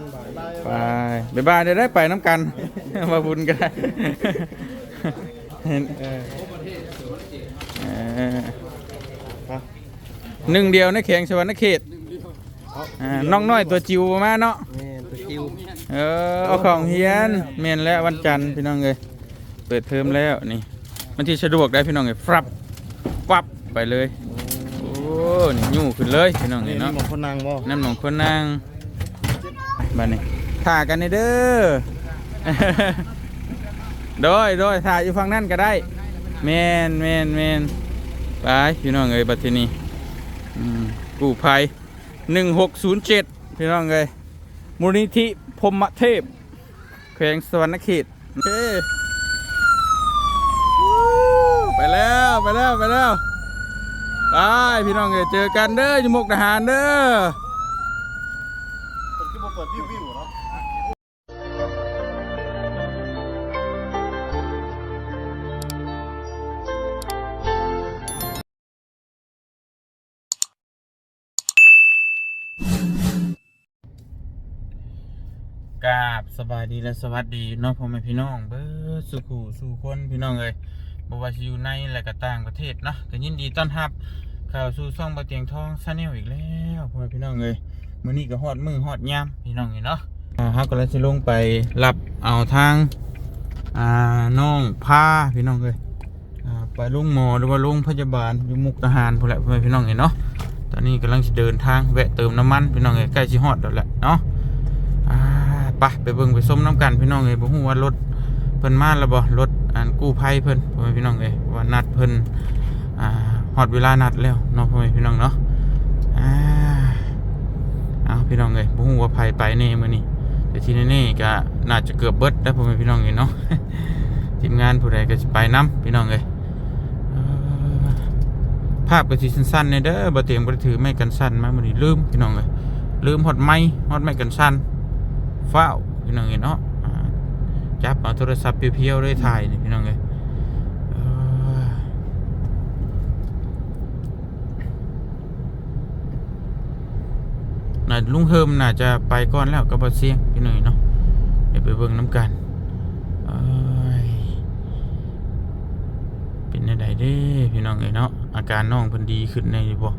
อนบ่ายบายไปบ๊ายบายเดี๋ยวได้ไปน้ำกัน มาบุญกันได้เห็นเออเออหนึ่งเดียวในแข่งสวรรค์เขตอ่าน้องน้อยตัวจิวมาเนาะแม่ตัวคิวเออเอาของเฮียนเมนแล้ววันจันทร์พี่น้องเลยเปิดเทอมแล้วนี่มันที่สะดวกได้พี่น้องเลยฟรับปับไปเลยโอ้นี่ยู่ขึ้นเลยพี่น้องนี่เลยนี่เนาะหมองคนนางบ่น้ำหนองคนนาง บานนี้ถ่ากันนี่เด้อโดยโดยถ่ายอยู่ฝั่งนั่นก็ได้แมนแมนแมนไปพี่น้องเอ้ยบัดทีนี้กู้ภัยหนึ่งหกศูนย์เจ็ดพี่น้องเอ้ยมูลนิธิพมเทพแขวงสวรรณเขตเฮ้ไปแล้วไปแล้วไปแล้วไปพี่น้องเอ้ยเจอกันเด้ออยู่มุกดาหารเด้อ เปิดวิววิวเนาะกราบสบายดีและสวัสดีน้องพ่อแม่พี่น้อง เบิดสุขูสู่คนพี่น้องเอ้ยบ่ว่าสิอยู่ในและก็ต่างประเทศเนาะก็ยินดีต้อนรับข้าวสู่ช่องบะเตียงทองซาแนลอีกแล้วพ่อแม่พี่น้องเอ้ย มื้อนี้ก็ฮอดมือฮอดยามพี่น้องนี่เนาะอ่าเฮาก็เลยสิลงไปรับเอาทางอ่าน้องพาพี่น้องเอ้ยอ่าไปโรงหมอหรือว่าโรงพยาบาลอยู่มุกดาหารพุ่นแหละพ่อแม่พี่น้องนี่เนาะตอนนี้กำลังสิเดินทางแวะเติมน้ำมันพี่น้องเอ้ยใกล้สิฮอดแล้วแหละเนาะอ่าไปไปเบิ่งไปส้มน้ำกันพี่น้องเอ้ยบ่ฮู้ว่ารถเพิ่นมาแล้วบ่รถอันกู้ภัยเพิ่นพ่อแม่พี่น้องเอ้ยว่านัดเพิ่นอ่าฮอดเวลานัดแล้วเนาะพ่อแม่พี่น้องเนาะอ่า อาพี่น้องเอ้ยบ่ฮู้ว่าไผไปแน่มื้อนี้แต่ที่แน่ๆก็น่าจะเกือบเบิดแล้วพ่อแม่พี่น้องเอ้ยเนาะทีมงานผู้ใดก็สิไปนํพี่น้องเอ้ยภาพก็สิสั้นๆแน่ยเด้อบ่เตียมบ่ได้ถือไม้กันสั่นมามื้อนี้ลืมพี่น้องเอ้ยลืมฮอดไม้ฮอดไม้กันสั้นฟ้าพี่น้องเห็นเนาะจับเอาโทรศัพท์เพียวๆเลยถ่ายนี่พี่น้องเอ้ยเอ้ยน่า ลุงเฮิมน่าจะไปก่อนแล้วกับบเสียงพี่หน้องเนาะเดี๋ยวไปเบิ่งน้ำกันเป็นยังไงเด้พี่น้องเอ้ยเนาะอาการน้องเพิ่นดีขึ้นในบ่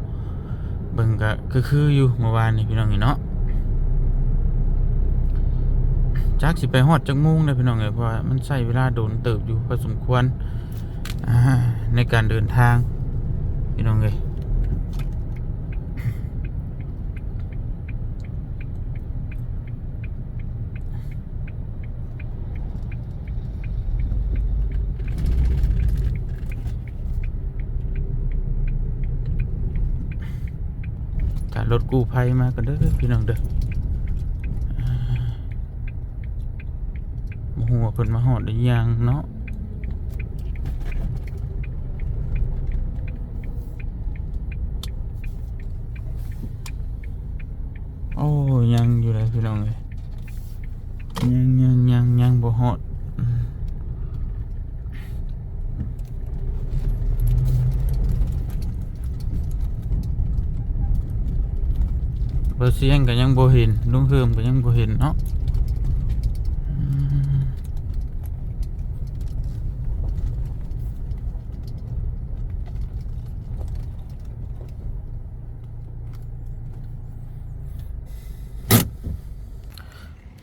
เบิ่งก็คือคืออยู่เมื่อวานนี่พี่น้องนี่เนาะจักสิไปฮอดจักมุงเลยพี่น้องเอ้ยเพราะมันใช้เวลาโดนเติบอยู่พอสมควรในการเดินทางพี่น้องเอ้ย รถกู้ภัยมากันเด้อพี่น้องเด้อหัวเพิ่นมาหอดได้ยังเนาะโอ้ยังอยู่เลยพี่น้องเลยยังยังยังยังบ่ฮอดอืมเบอร์เสียงก็ยังบ่เห็นลุงเฮิมก็ยังบ่เห็นเนาะ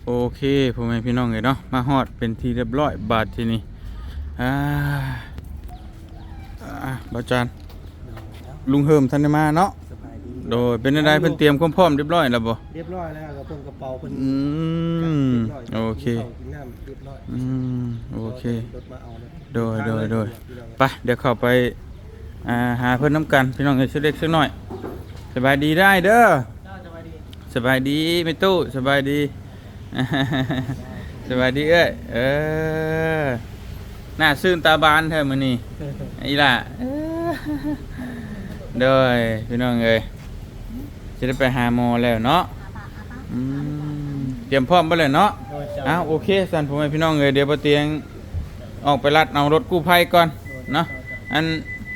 โอเคพ่อแม่พี่น้องเลยเนาะมาฮอดเป็นทีเรียบร้อยบาทที่นี่อ่าอ่าบาจานลุงเฮิมทันได้มาเนาะ โดยเป็นอะไรเพิ่นเตรียมความพร้อมเรียบร้อยแล้วบ่เรียบร้อยแล้วกระเป๋ากระเป๋าเพิ่นอืมรียบร้ยโอเคกินข้าวกินน้ำเรียบร้อยอืมโอเครถมาเอาเลยโดยโดยโดยพี่น้องไปเดี๋ยวเข้าไปอ่าหาเพิ่นน้ำกันพี่น้องเอ้ยสักเล็กสักหน่อยสบายดีได้เด้อจ้าสบายดีสบายดีไม่ตู้สบายดีสบายดีเอ้ยเออหน้าซื่นตาบานแท้มื้อนี้อีหล่ะเออโดยพี่น้องเอ้ย จะได้ไปหาหมอแล้วเนาะอืมเตรียมพร้อมบ่เลยเนาะโดยจ้าอ้าวโอเคสันผมให้พี่น้องเลยเดี๋ยวปเตียงออกไปรัดเอารถกู้ภัยก่อนเนาะอัน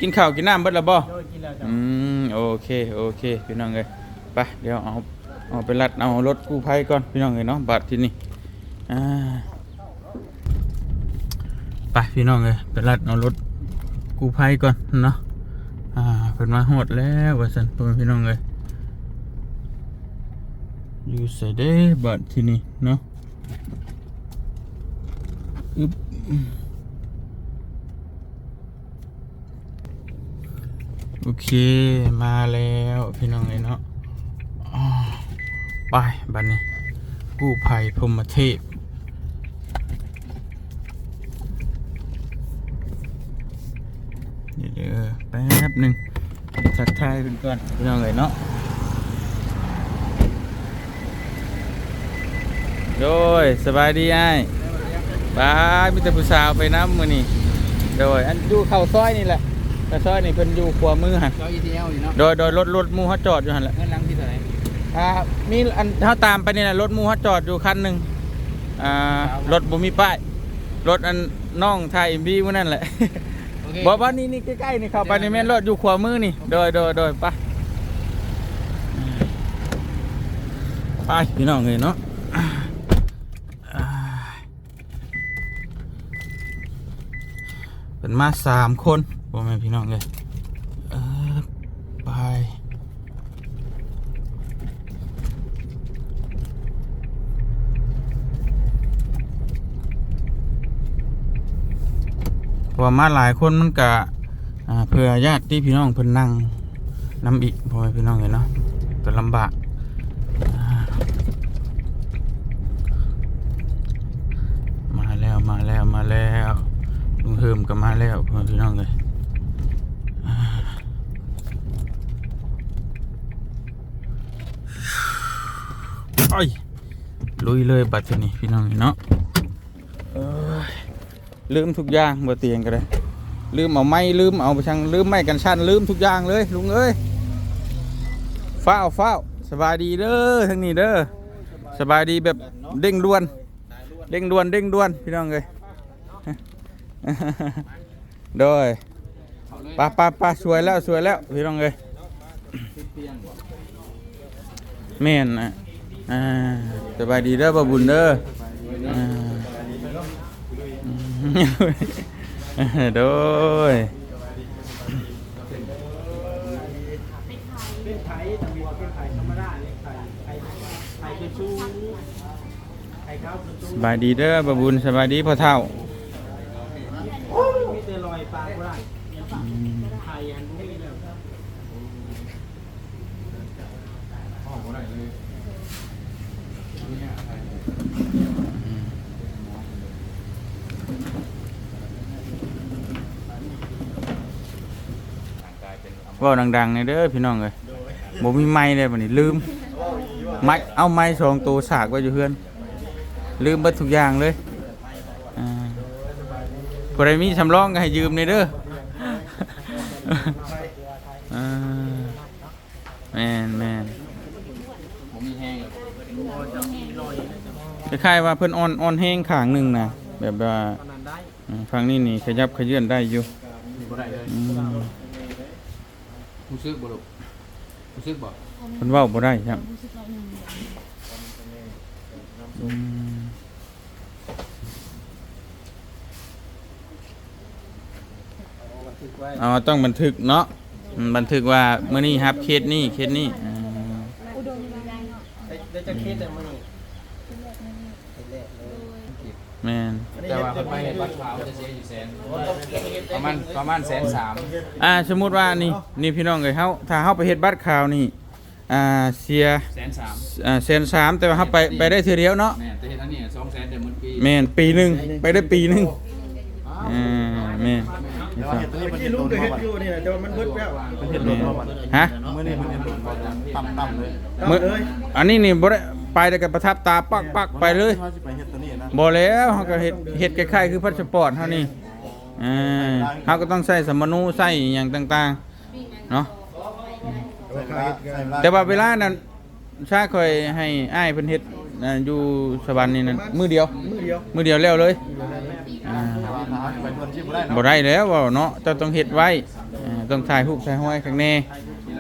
กินข้าวกินน้ำเบิดแล้วบ่โดยกินแล้วจ้าอืมโอเคโอเคพี่น้องเลยไปเดี๋ยวเอาไปเอาไปรัดเอารถกู้ภัยก่อนพี่น้องเอ้ยเนาะบัดที่นี่อ่าไปพี่น้องเอ้ยไปรัดเอารถกู้ภัยก่อนเนาะอ่าเพิ่นมาหดแล้วว่าซั่นพ่อแม่พี่น้องเอ้ย อยู่ใส่เด้บัดที่นี่เนาะอึบโอเคมาแล้วพี่น้องเลยเนาะไปบัดนี้กู้ภัยพรมเทพเดี๋ยวแป๊บหนึ่งสักทายเป็นก่อนพี่น้องเลยเนาะ โดยสบายดีไอ้ายบายมีแต่ผู้สาวไปน้ำมือนี่โดยอันอยู่เข้าซอยนี่แหละเข้าซอยนี่เพิ่นอยู่ขวามือหันเจ้าอีทีเอลอยู่เนาะโดยโดยรถรถหมูเขาจอดอยู่หันแหละเงินลังที่เท่าไหร่อ่ามีอันเขาตามไปนี่แหละรถหมูเขาจอดอยู่คันหนึ่งอ่ารถบ่มีป้ายรถอันน้องไทยเอ็มบีมันนั่นแหละโอเคบอกว่านี่นี่ใกล้ๆนี่เข้าไปในแม่นรถอยู่ขวามือนี่โดยโดยโดยไปไปพี่น้องเลยเนาะอ่า เป็นมาสามคนบ่แม่พี่น้องเลยเออไปพราะว่ามาหลายคนมันกะเพื่อญาติที่พี่น้องเพิ่นนั่งน้ำอีกพ่อแม่พี่น้องเห็นเนาะก็ลำบากมาแล้วมาแล้วมาแล้ว ลุงเฮิมก็มาแล้วพี่น้องเลยไอ้ลุยเลยบัดทีนี้พี่น้องเนาะลืมทุกอย่างบ่เตียงก็ได้ลืมเอาไม้ลืมเอาไปช่างลืมไม้กันชันลืมทุกอย่างเลยลุงเอ้ยฟ้าวฟ้าวสบายดีเด้อทั้งนี้เด้อสบายดีแบบเร่งด่วนเร่งด่วนเร่งด่วนพี่น้องเอ้ย โดยป้าป้าป้าสวยแล้วสวยแล้วพี่น้องเอ้ยแม่นนะอ่าสบายดีเด้อบ่บุญเด้ออ่าโดยเป็นไทยตะวัวเป็นไทยธรรมดา เลยไทยไทยไทยเป็นชูไทยข้าวเป็นชูสบายดีเด้อบะบุญสบายดีพ่อเท่ามีแต่รอยปลาก็ได้ไทยอันนี้แล้วเว่าดังๆในอยเด้อพี่น้องเลยบ่มีไม้เลยบัดนี้ลืมไม้เอาไม้สองตัวสากไว้อยู่เพื่อน ลืมเบิดทุกอย่างเลยอ่า ผู้ใดมีสำรองก็ให้ยืมในอยเด้ออ่าแม่นแม่นผมมีแห้งคล้ายๆว่าเพิ่นอ่อนอ่อนแห้งข้างหนึงนะแบบว่าตอนนั้นได้อืมฟังนี่นี่ขยับขยื่นได้อยู่บ่ได้เลยอืมรู้สึกบ่ลูกรู้สึกบ่เพิ่นเว้าบ่ได้ครับอืม บัน ทึกไว้อ๋อต้องบันทึกเนาะอืมบันทึกว่ามื้อนี้ครับเคสนี้เคสนี้อ่าได้จะเคสแต่มื้อนี้แรกเลยแม่นแต่ว่าคนไปเห็นบัตรขาวจะเสียอยู่แสนประมาณประมาณแสนสามอ่าสมมุติว่านี่นี่พี่น้องเอ้ยเฮาถ้าเฮาไปเฮ็ดบัตรข่าวนี่อ่าเสียแสนสามอ่าแสนสามแต่ว่าเฮาไปไปได้เทื่อเดียวเนาะแม่แต่เห็นอันนี้สองแสนเดือนมันปีแม่นปีหนึงไปได้ปีหนึงอ่าแม่น เมื่อกี้ลุงก็เฮ็ดอยู่นี่แหละแต่ว่ามันเบิดแล้วแม่นฮะมื้อนี้มันเฮ็ดต่ำต่ำเลยมื้อเลยอันนี้นี่บ่ได้ไปแต่ก็ประทับตาปักปักไปเลยเขาสิไปเฮ็ดตัวนี้นะบ่แล้วเฮาก็เฮ็ดเฮ็ดคล้ายๆคือพาสปอร์ตเฮานี่อ่าเฮาก็ต้องใส่สมนูใส่อหยังต่างๆเนาะแต่ว่าเวลานั้นชาค่อยให้อ้ายเพิ่นเฮ็ดอ่าอยู่สวรรค์นี่นั่นมื้อเดียว มือเดียว มื้อเดียวแล้วเลยอ่าไปคนที่ บ่ได้บ่ได้แล้วเว้าเนาะเจ้าต้องเฮ็ดไว้อ่าต้องถ่ายรูปใส่ห้อยข้างใน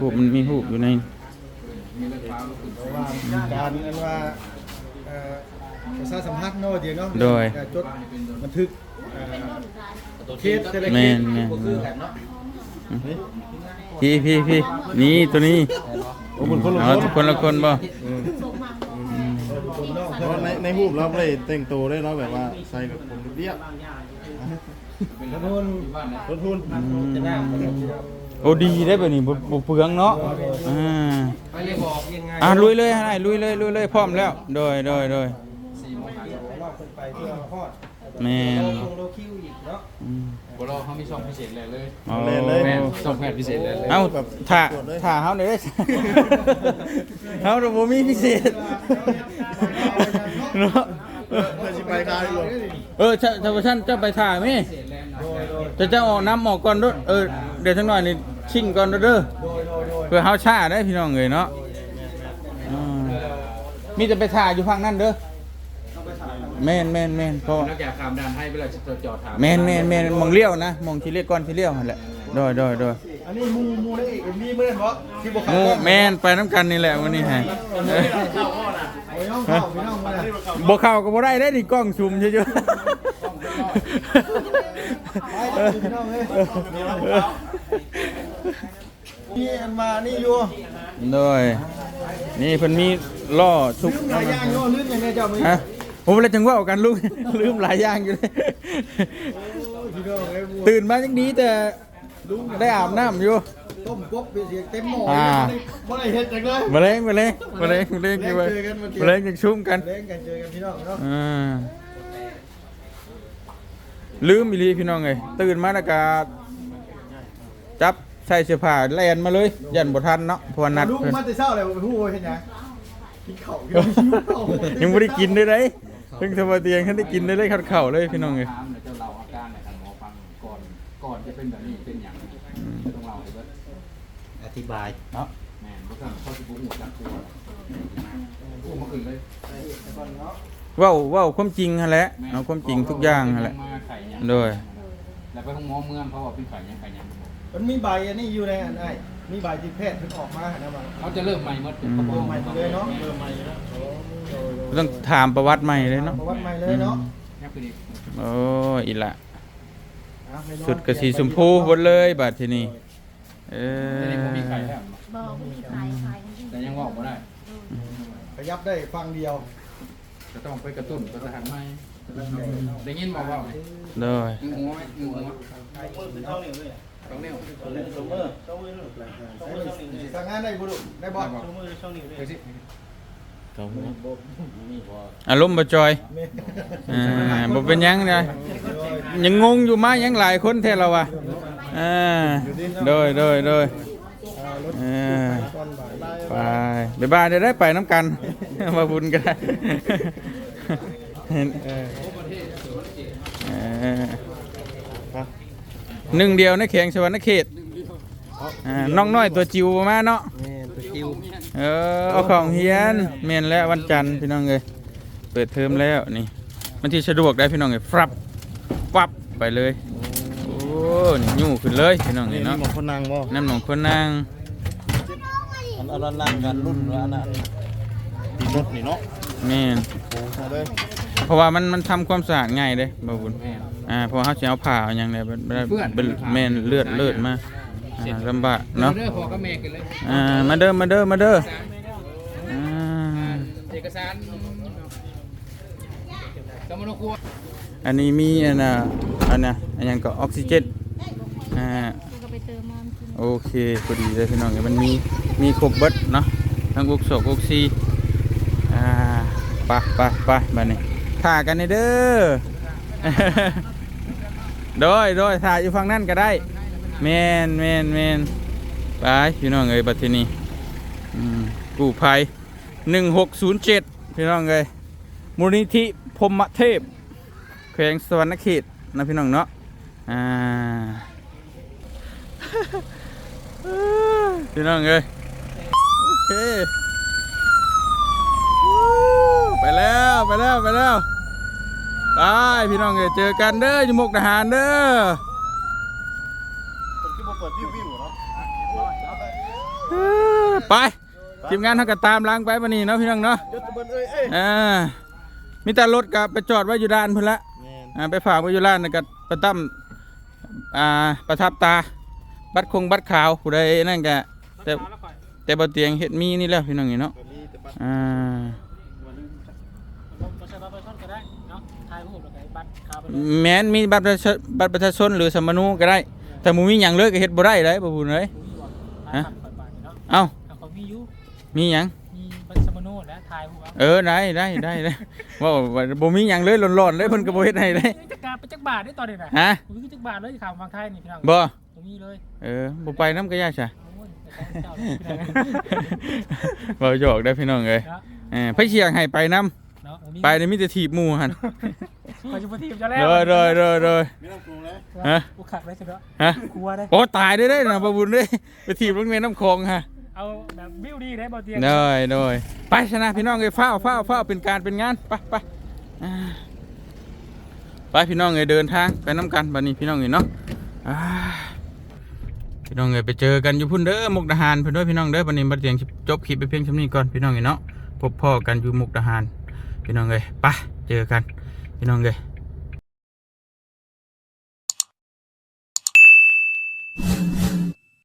รูปมันมีรูปอยู่ในอืการอันว่าเอ่อประชาสัมพันธ์เนาะเดี๋ยวเนาะโดยการจดบันทึกเอ่อเคสแต่ละเคแม่สนแม่นบ่คือกันเนาะพี่พี่พี่นี่ตัวนี้โอ้บุญคนละเอาทุกคนละคนบ่เพราะในในรูปเราไม่ได้แต่งตัวได้เนาะแบบว่าใส่แบบผมเรียบ รถทุนรถทุนจะนั่งโอ้ดีได้แบบนี้บ่บ่เปลืองเนาะอ่าไปเลยบอกอะลุยเลยฮะลุยเลยลุยเลยพร้อมแล้วโดยโดยโดยสี่โมงห้ารอบขึ้นไปเพื่อฮอดแม่นโลโลคิวอีกเนาะอืมบ่รอเขามีช่องพิเศษเลยเลยอ๋อแม่ช่องแพทย์พิเศษเลยเลยเอ้าถ้าถ้าเฮาได้ได้เฮาบ่มีพิเศษเนาะเพื่อสิไปกายอยู่เออถ้าถ้าว่าท่านเจ้าไปถ่ายไหม จะเจ้าออกน้ำออกก่อนเด้วยเออเดี๋ยวทั้งหน่อยนี่ชิ่งก่อนเด้อเด้อโดยโดยโดยเพื่อเฮาช้าได้พี่น้องเอ้ยเนาะอืมมีแต่ไปถ่ายอยู่ฝั่งนั้นเด้อแม่นแม่นแม่นเพราะ นอกจากขามด่านให้เวลาจะจอดถามแม่นแม่นแม่นมองเลี้ยวนะมองที่เลี้ยวก่อนที่เลี้ยวหั่นแหละโดยโดยโดยอันนี้มูมูได้อีกมีเมื่อนบ่ที่บ่หมู่แม่นไปน้ำกันนี่แหละวันนี้ให้โอ้ยน้องเข้าพี่น้องมาเลยบ่เข้าก็บ่ได้ได้ดิกล้องซูมเฉยไปพี่น้องเอ้ย นี่มานี่อยู่ๆโดยนี่เพิ่นมีล้อชุกหลายอย่างอยู่ลืมอย่างแม่เจ้ามือฮะผมเลยจังว่ากันลูกลืมหลายอย่างอยู่เลยพี่น้องเอ้ยตื่นมาจังดีแต่ได้อาบน้ำอยู่ต้มกบเสียงเต็มหม้ออ่าบ่ได้เฮ็ดจังเลยมาเล้งมาเล้งมาเล้งมาเล้งกันไปมาเล้งยังชุ่มกันเล่นกันเจอกันพี่น้องเนาะอ่า ลืมอีหลีพี่น้องไงตื่นมาแล้วก็จับใส่เสื้อผ้าแล่นมาเลย ยันบ่ทันเนาะเพราะว่านัดลูกเพิ่น มาแต่เช้าเลยบ่ไปฮู้ว่าเฮ็ดหยังกินข้าวกินหิวข้าวยังไม่ได้กินเลยได้เพิ่งทำมาเตียงท่านได้กินได้เลยขัดเข่าเลยพี่น้องเลยถามเดี๋ยวจะเล่าอาการในทางหมอฟังก่อนก่อนจะเป็นแบบนี้เป็นอย่างต้องเล่าให้เบิดอธิบายเนาะแม่นบ่ต้องเข้าสิบ่ฮู้จักตัวอู้มาขึ้นเลยเว้าเว้าความจริงฮะแหละเอาความจริงทุกอย่างฮะแหละ มา ไข่ยังโดย แล้วไปห้องหมอเมืองเขาบอกเป็นไข่ยังไข่ยังมันมีใบอันนี้อยู่ในอันไอ้มีใบที่แพทย์เพิ่นออกมานะมาเขาจะเริ่มใหม่หมดเริ่มใหม่เลยเนาะเริ่มใหม่แล้วโอ้โดยต้องถามประวัติใหม่เลยเนาะประวัติใหม่เลยเนาะยังคือดีโอ้อีละ อะให้น้องสุดกระสีชมพูหมดเลยบาดทีนี้เอแต่นี่ผมมีไข่อแล้วบอกมีขายขายแต่ยังบอกบ่ได้ขยับได้ฟังเดียว จะต้องไปกระตุ้นกระสานใหม่ ได้ยินบอกว่าโดยงูหัวไหมงูหัวต้องเลี้ยวทางงานได้บ่ลูกได้บ่ไปสิอารมณ์บ่จอยอ่าบ่เป็นหยังนะยังงงอยู่มายังหลายคนแท้เราว่ะอ่าโดยโดยโดยอ่ารถเออตอนบ่ายไปบ๊ายบายเดี๋ยวได้ไปน้ำกัน มาบุญกันได้ เห็นเออเออหนึ่งเดียวในเขียงสวรรณเขตอ่าน้องน้อยตัวจิวมาเนาะ แม่ตัวคิวเออเอาของเฮียนเมนแล้ววันจันทร์พี่น้องเลยเปิดเทอมแล้วนี่ มันที่สะดวกได้พี่น้องเลยฟรับปับไปเลย โอ้นี่ยู่ขึ้นเลยพี่น้องนี่นี่เนาะเนาะคนนางบ่น้ำหนองคนนางอันอันนั่งกันรุ่นว่าอันนั้นติดรถนี่เนาะแม่นโอ้โหเลย เพราะว่ามันมันทำความสะอาดง่ายเด้บ่บุญแม่อ่าเพราะว่าเขาจะเอาผ่าเอาหยังเนี่ยเป็นเป็นแม่นเลือดเลือดมาอ่าลำบากเนาะเด้อพอก็เมกันเลยอ่ามาเด้อมาเด้อมาเด้ออ่า เอกสารสมุนครัวอันนี้มีอันน่ะอันน่ะอันหยังก็ออกซิเจนอ่าก็ไปเติมมันกินโอเคพอดีเลยพี่น้องเอ้ยมันมีมีครบเบิดเนาะทั้งอุกโศกอุกซีอ่าไปไปไปบัดนี้ ถ่ากันนี่เด้อโดยโดยถ่ายอยู่ฝั่งนั้นก็ได้แมนแมนแมนไปพี่น้องเอ้ยบัดทีนี้อืมกู้ภัยหนึ่งหกศูนย์เจ็ดพี่น้องเอ้ยมูลนิธิพรหมเทพแขวงสวรรณเขตนะพี่น้องเนาะอ่าพี่น้องเอ้ยโอเควู้ ไปแล้วไปแล้วไปแล้วไปพี่น้องเอ้ยเจอกันเด้ออยู่มุกทหารเด้อคนที่บ่เปิดวิววิวเนาะไปทีมงานเขาก็ตามล้างไปวันนี้เนาะพี่น้องเนาะยศเบิ้ลเอ้ยเอ้ยอ่ามีแต่รถกับไปจอดไว้อยู่ด้านพุ่นละแม่นอ่าไปฝากไว้อยู่ร้านนะกับประตั้มอ่าประทับตา บัตรคงบัตรขาวผู้ใดนั่นก็แต่แต่บ่เตียงเฮ็ดมีนี่แหล้วพี่น้องนี่เนาะ ก็มีแต่บัตร อ่า แม้นมีบัตรประชาบัตรประชาชนหรือสมนูก็ได้ แต่หมูมีหยังเลยก็เฮ็ดบ่ได้เลยบ่บุญเลยถ่ายบัตรไปเนาะเอ้าเอาเขามีอยู่มีหยังมีบัตรสมโนและถ่ายหัวเออได้ได้ได้ได้ว่าว่าบ่มีหยังเลยร้อนๆเลยเพิ่นก็บ่เฮ็ดให้เลยจักการไปจักบาทได้ตอนนี้นะฮะผมคือจักบาทเลยข่าวฟังไทยนี่พี่น้องบ่ผมมีเลยเออบ่ไปนำก็ยากซะโอ้ยแต่ของเจ้าเนี่ยพี่น้องบ่หยอกได้อพี่น้องเอ้ยเนาะเออไผเชียงให้ไปนํเนาะผมมีไปนี่มีแต่ถีบหมู่หั่นคอยจะมาทีมจะแล้โดยโดยโดยโดยมีน้ำปรุงเลยฮะ กูขับได้ใช่ไหมฮะกลัวได้โอ้ตายได้ได้นะบาบุญได้ไปถีบรถเมล์น้ำคลองฮะเอาแบบบิวดีได้บ่เตียงโดยโดยไปชนะพี่น้องเลยเฝ้าเฝ้าเฝ้าเป็นการเป็นงานไปไปอ่าไปพี่น้องเลยเดินทางไปน้ำกันบัดนี้พี่น้องเลยเนาะอ่าพี่น้องเลยไปเจอกันอยู่พุ่นเด้อมุกดาหารเพื่อนด้วยพี่น้องเด้อบัดนี้บัดเตียงสิจบคลิปไปเพียงเท่านี้ก่อนพี่น้องเลยเนาะพบพ่อกันอยู่มุกดาหาร พี่น้องเลยไปเจอกันพี่น้องเลย